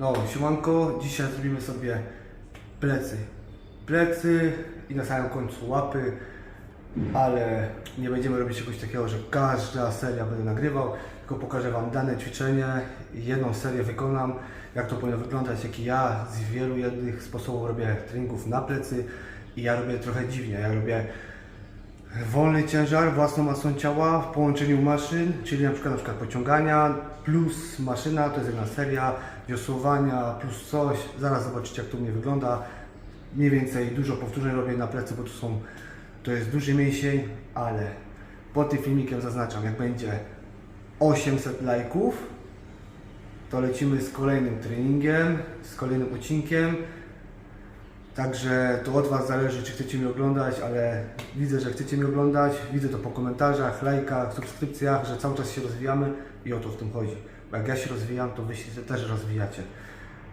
No, siemanko, dzisiaj zrobimy sobie plecy. Plecy i na samym końcu łapy, ale nie będziemy robić czegoś takiego, że każda seria będę nagrywał, tylko pokażę Wam dane ćwiczenie jedną serię wykonam, jak to powinno wyglądać, jaki ja z wielu jednych sposobów robię treningów na plecy i ja robię trochę dziwnie, ja robię Wolny ciężar własną masą ciała w połączeniu maszyn, czyli na przykład, na przykład pociągania plus maszyna, to jest jedna seria, wiosłowania plus coś. Zaraz zobaczycie jak to u mnie wygląda. Mniej więcej dużo powtórzeń robię na plecy, bo tu są, to jest duży mięsień, ale pod tym filmikiem zaznaczam, jak będzie 800 lajków, to lecimy z kolejnym treningiem, z kolejnym odcinkiem. Także to od Was zależy, czy chcecie mnie oglądać, ale widzę, że chcecie mnie oglądać. Widzę to po komentarzach, lajkach, subskrypcjach, że cały czas się rozwijamy i o to w tym chodzi. Jak ja się rozwijam, to Wy się też rozwijacie.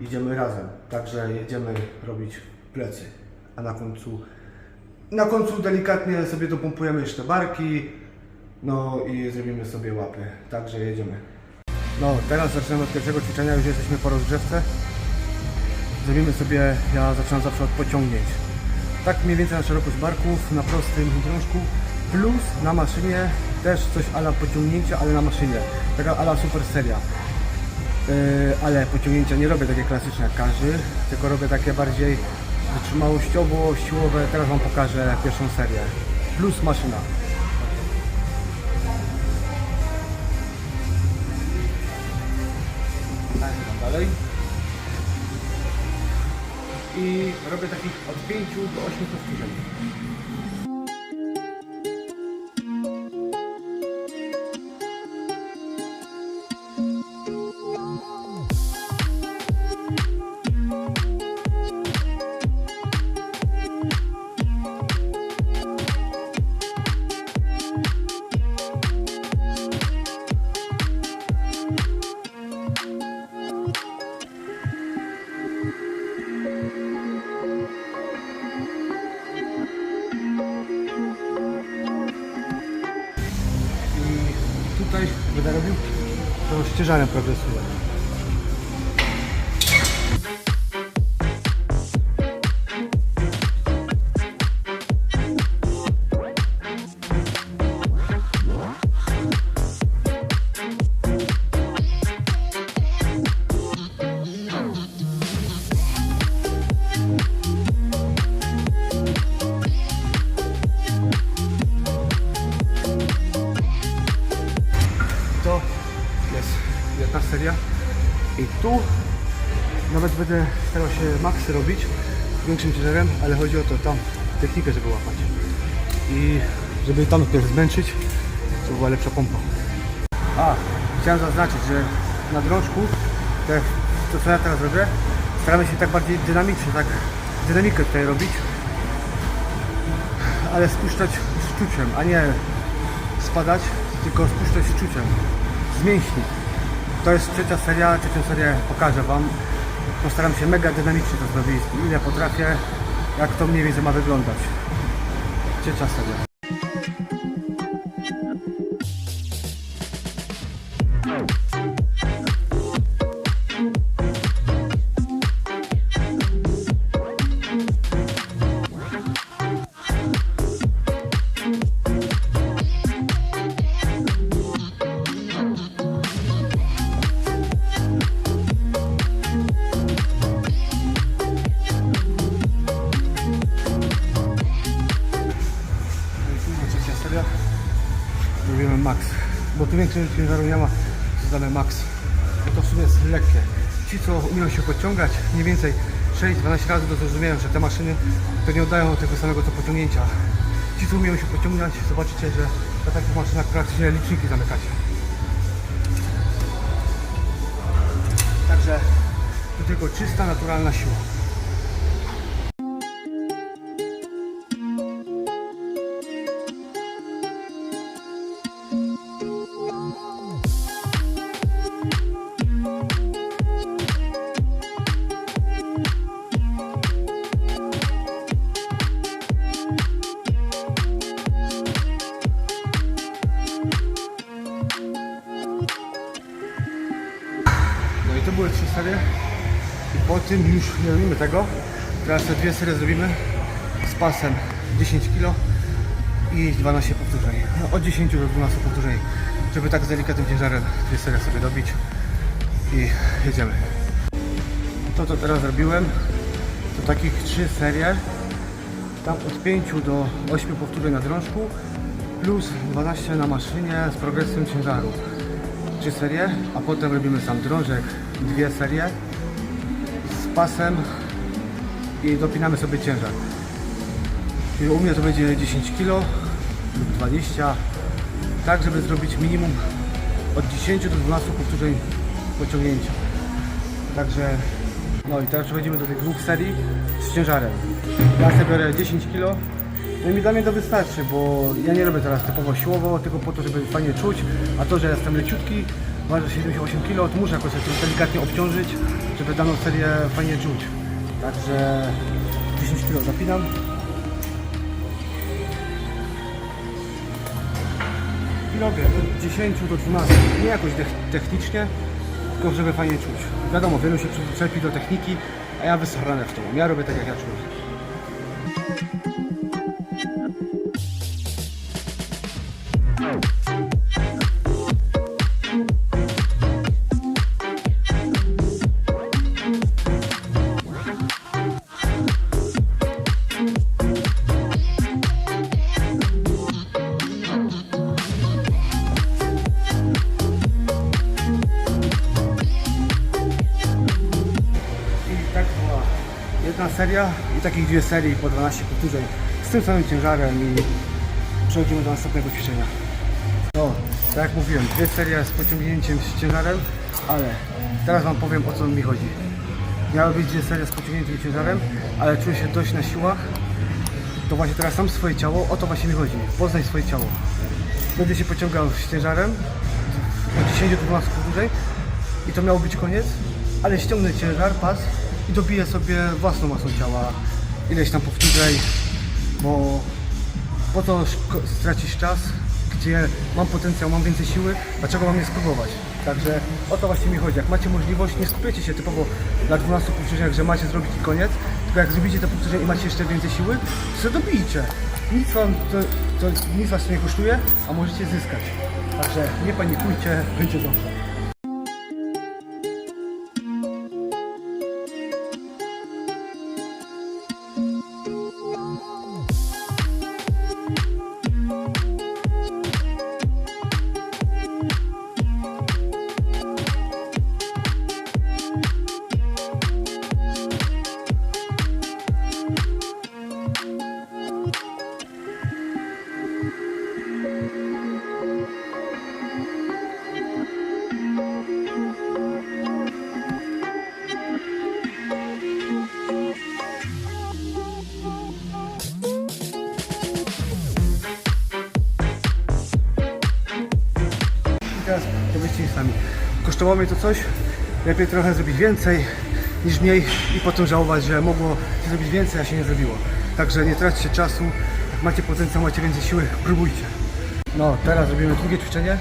Idziemy razem, także jedziemy robić plecy. A na końcu, na końcu delikatnie sobie dopompujemy jeszcze barki, no i zrobimy sobie łapy. Także jedziemy. No, teraz zaczynamy od pierwszego ćwiczenia, już jesteśmy po rozgrzewce. Zrobimy sobie, ja zaczynam zawsze od pociągnięć. Tak mniej więcej na szerokość barków, na prostym drążku, plus na maszynie też coś ala pociągnięcia, ale na maszynie. Taka ala super seria. Yy, ale pociągnięcia nie robię takie klasyczne jak każdy, tylko robię takie bardziej wytrzymałościowo, siłowe. Teraz Wam pokażę pierwszą serię. Plus maszyna. Tak, dalej i robię takich od 5 do 8 powtórzeń. I tutaj będę robił to ścieżaniem progresuje. Jedna seria. I tu nawet będę starał się maksy robić większym ciężarem, ale chodzi o to tam technikę, żeby łapać. I żeby tam najpierw zmęczyć, to była lepsza pompa. A, chciałem zaznaczyć, że na drążku te, to co ja teraz robię, staramy się tak bardziej dynamicznie, tak dynamikę tutaj robić, ale spuszczać z czuciem, a nie spadać, tylko spuszczać z czuciem, z mięśni. To jest trzecia seria, trzecią serię pokażę Wam. Postaram się mega dynamicznie to zrobić, ile potrafię, jak to mniej więcej ma wyglądać. Trzecia seria. Robimy max. Bo tu większego ciężaru nie ma, to damy max. Bo to w sumie jest lekkie. Ci, co umieją się podciągać, mniej więcej 6-12 razy to zrozumiałem, że te maszyny to nie oddają tego samego co pociągnięcia. Ci, co umieją się pociągnąć, zobaczycie, że na takich maszynach praktycznie liczniki zamykacie. Także to tylko czysta, naturalna siła. No i po tym już nie robimy tego. Teraz te dwie serie zrobimy z pasem 10 kg i 12 powtórzeń. No, od 10 do 12 powtórzeń, żeby tak z delikatnym ciężarem dwie serie sobie dobić i jedziemy. To co teraz zrobiłem, to takich trzy serie, tam od 5 do 8 powtórzeń na drążku, plus 12 na maszynie z progresją ciężaru. Trzy serie, a potem robimy sam drążek, dwie serie z pasem i dopinamy sobie ciężar. I u mnie to będzie 10 kg lub 20, tak żeby zrobić minimum od 10 do 12 powtórzeń pociągnięcia. Także no i teraz przechodzimy do tych dwóch serii z ciężarem. Ja sobie biorę 10 kg. No i dla mnie to wystarczy, bo ja nie robię teraz typowo siłowo, tylko po to, żeby fajnie czuć, a to, że jestem leciutki, ważę 78 kg, to muszę jakoś tym delikatnie obciążyć, żeby daną serię fajnie czuć. Także 10 kg zapinam. I robię od 10 do 12. Nie jakoś tech- technicznie, tylko żeby fajnie czuć. Wiadomo, wielu się przyczepi do techniki, a ja wysrane w to. Ja robię tak jak ja czuję. Seria i takich dwie serii po 12 powtórzeń z tym samym ciężarem i przechodzimy do następnego ćwiczenia. No, tak jak mówiłem, dwie serie z pociągnięciem z ciężarem, ale teraz Wam powiem o co mi chodzi. Miały być dwie serie z pociągnięciem ciężarem, ale czuję się dość na siłach. To właśnie teraz sam swoje ciało, o to właśnie mi chodzi. Poznaj swoje ciało. Będę się pociągał z ciężarem od 10 do 12 powtórzeń i to miało być koniec, ale ściągnę ciężar, pas i dobiję sobie własną masą ciała ileś tam powtórzeń, bo po to stracić czas, gdzie mam potencjał, mam więcej siły, dlaczego mam nie spróbować? Także o to właśnie mi chodzi. Jak macie możliwość, nie skupiecie się typowo na 12 powtórzeniach, że macie zrobić i koniec, tylko jak zrobicie te powtórzenia i macie jeszcze więcej siły, to dobijcie. Nic wam to, to nic was nie kosztuje, a możecie zyskać. Także nie panikujcie, będzie dobrze. Powiedzcie mi sami, kosztowało mnie to coś? Lepiej trochę zrobić więcej niż mniej i potem żałować, że mogło się zrobić więcej, a się nie zrobiło. Także nie traćcie czasu, jak macie potencjał, macie więcej siły, próbujcie. No, teraz robimy drugie ćwiczenie.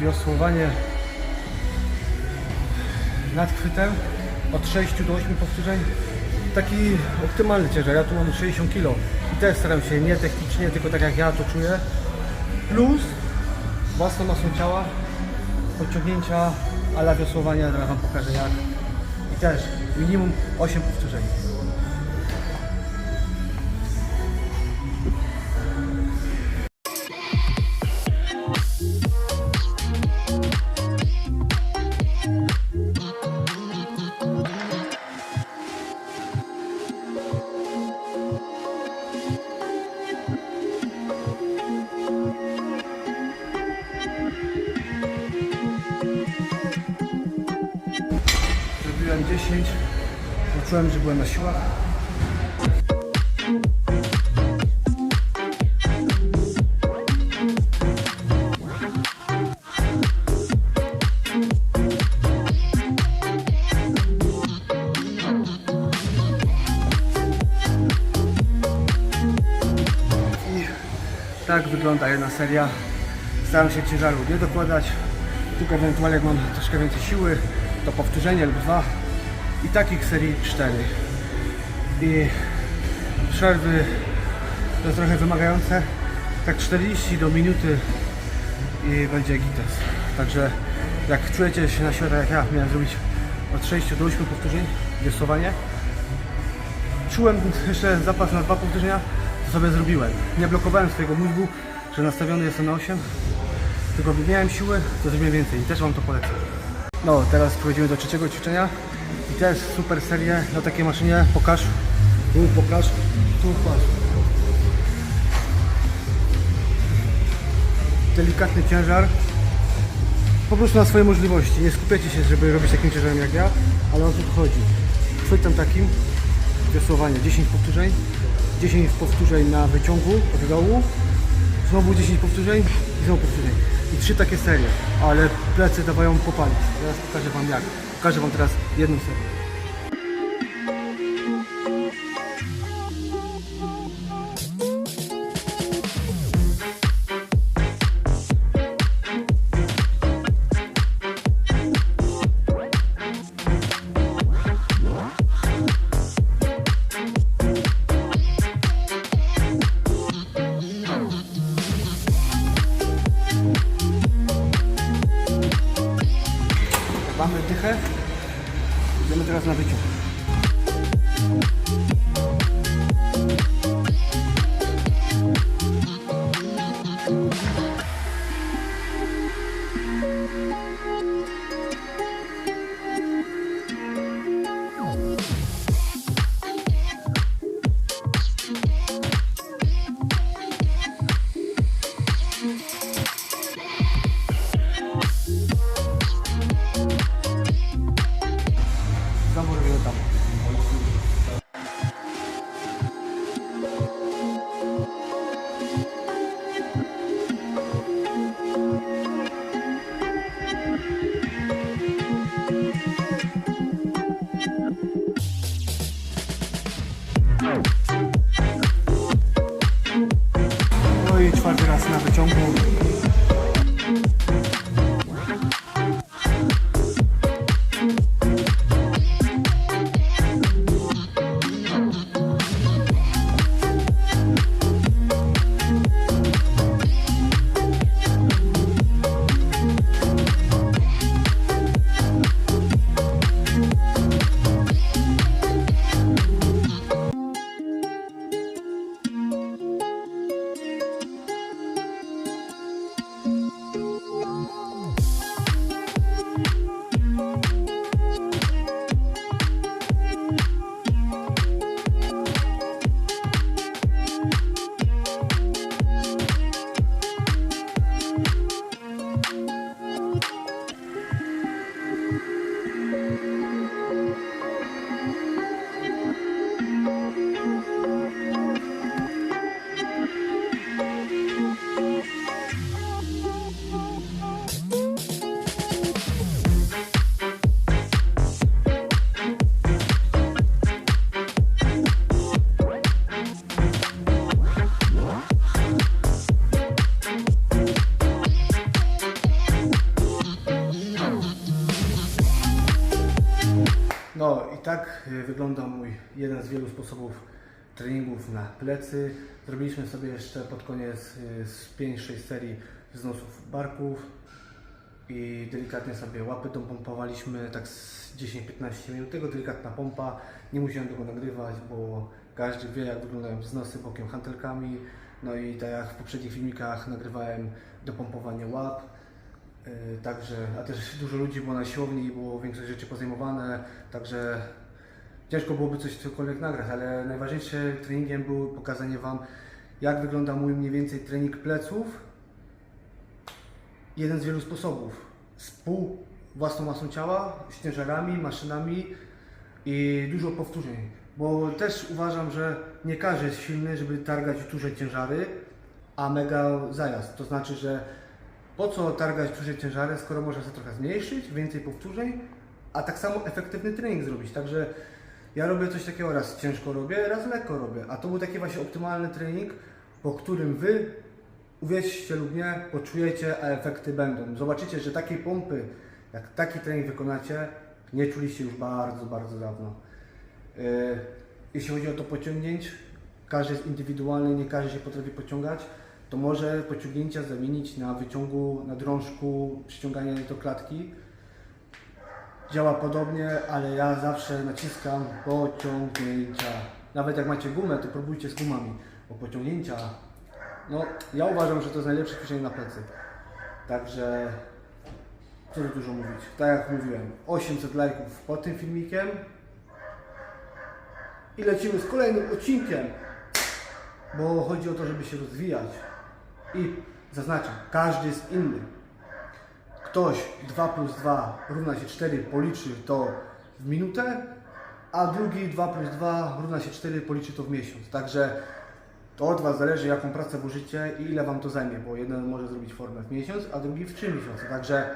Wiosłowanie nad chwytem od 6 do 8 powtórzeń. Taki optymalny ciężar. Ja tu mam 60 kg i też staram się nie technicznie, tylko tak jak ja to czuję. Plus własną masą ciała, podciągnięcia, ala wiosłowania, zaraz Wam pokażę jak. I też minimum 8 powtórzeń. Zrobiłem 10, poczułem, że byłem na siłach. Tak wygląda jedna seria. Staram się ciężaru nie dokładać, tylko ewentualnie jak mam troszkę więcej siły, to powtórzenie lub dwa i takich serii cztery. I przerwy to trochę wymagające, tak 40 do minuty i będzie gites. Także jak czujecie się na siłę, jak ja miałem zrobić od 6 do 8 powtórzeń, wiosłowanie, czułem jeszcze zapas na dwa powtórzenia, to sobie zrobiłem. Nie blokowałem swojego mózgu, że nastawiony jestem na 8, tylko miałem siłę, to zrobiłem więcej i też Wam to polecam. No, teraz przechodzimy do trzeciego ćwiczenia i też super serię na takiej maszynie. Pokaż, tu pokaż, tu patrz. Delikatny ciężar, po prostu na swoje możliwości. Nie skupiajcie się, żeby robić takim ciężarem jak ja, ale o co tu chodzi? Chwytem takim, wiosłowanie, 10 powtórzeń, 10 powtórzeń na wyciągu od dołu, znowu 10 powtórzeń i znowu powtórzeń. I trzy takie serie, ale plecy dawają popalić. Teraz pokażę Wam jak. Pokażę Wam teraz jedną serię. Tak y, wygląda mój jeden z wielu sposobów treningów na plecy. Zrobiliśmy sobie jeszcze pod koniec y, z 5-6 serii wznosów barków i delikatnie sobie łapy dopompowaliśmy tak z 10-15 minut. Tego delikatna pompa. Nie musiałem tego nagrywać, bo każdy wie jak wyglądają wznosy bokiem hantelkami. No i tak jak w poprzednich filmikach nagrywałem dopompowanie łap. Yy, Także, a też dużo ludzi było na siłowni było większość rzeczy pozajmowane, także ciężko byłoby coś cokolwiek nagrać, ale najważniejszym treningiem było pokazanie Wam, jak wygląda mój mniej więcej trening pleców. Jeden z wielu sposobów. Z pół własną masą ciała, z ciężarami, maszynami i dużo powtórzeń. Bo też uważam, że nie każdy jest silny, żeby targać duże ciężary, a mega zajazd. To znaczy, że po co targać duże ciężary, skoro można sobie trochę zmniejszyć, więcej powtórzeń, a tak samo efektywny trening zrobić. Także ja robię coś takiego, raz ciężko robię, raz lekko robię. A to był taki właśnie optymalny trening, po którym Wy, uwierzcie lub nie, poczujecie, a efekty będą. Zobaczycie, że takiej pompy, jak taki trening wykonacie, nie czuliście już bardzo, bardzo dawno. E, Jeśli chodzi o to pociągnięć, każdy jest indywidualny, nie każdy się potrafi pociągać, to może pociągnięcia zamienić na wyciągu, na drążku, przyciąganie do klatki. Działa podobnie, ale ja zawsze naciskam pociągnięcia. Nawet jak macie gumę, to próbujcie z gumami, bo pociągnięcia, no ja uważam, że to jest najlepsze ćwiczenie na plecy. Także co dużo mówić. Tak jak mówiłem, 800 lajków pod tym filmikiem i lecimy z kolejnym odcinkiem, bo chodzi o to, żeby się rozwijać. I zaznaczam, każdy jest inny. Ktoś 2 plus 2 równa się 4 policzy to w minutę, a drugi 2 plus 2 równa się 4 policzy to w miesiąc. Także to od Was zależy, jaką pracę włożycie i ile Wam to zajmie, bo jeden może zrobić formę w miesiąc, a drugi w 3 miesiące. Także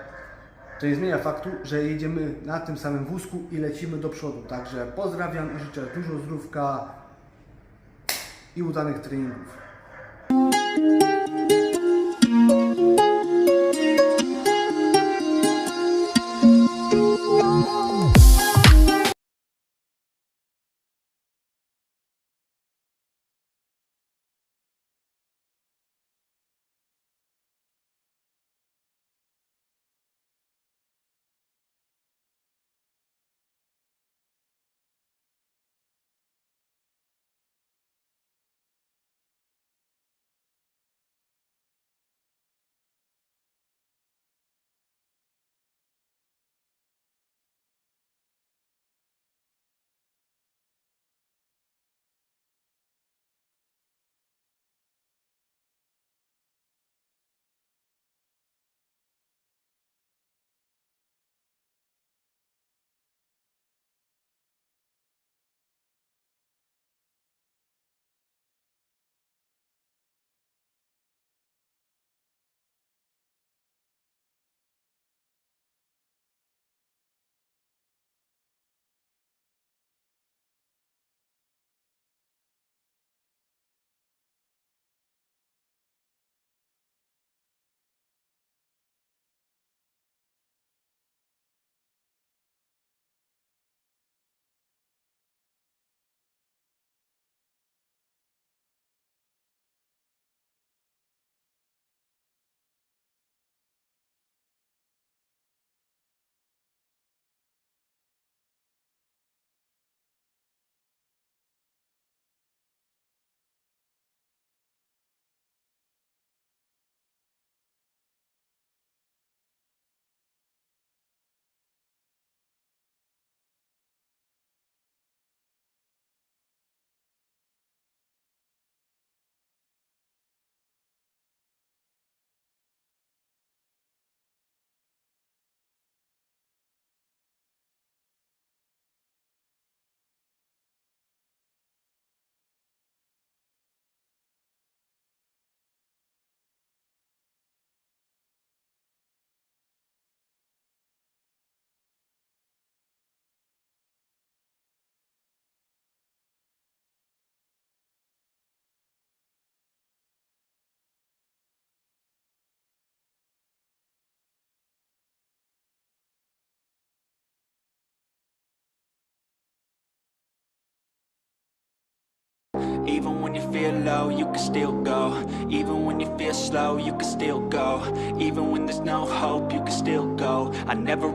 to nie zmienia faktu, że jedziemy na tym samym wózku i lecimy do przodu. Także pozdrawiam i życzę dużo zdrówka i udanych treningów. Even when you feel low, you can still go. Even when you feel slow, you can still go. Even when there's no hope, you can still go. I never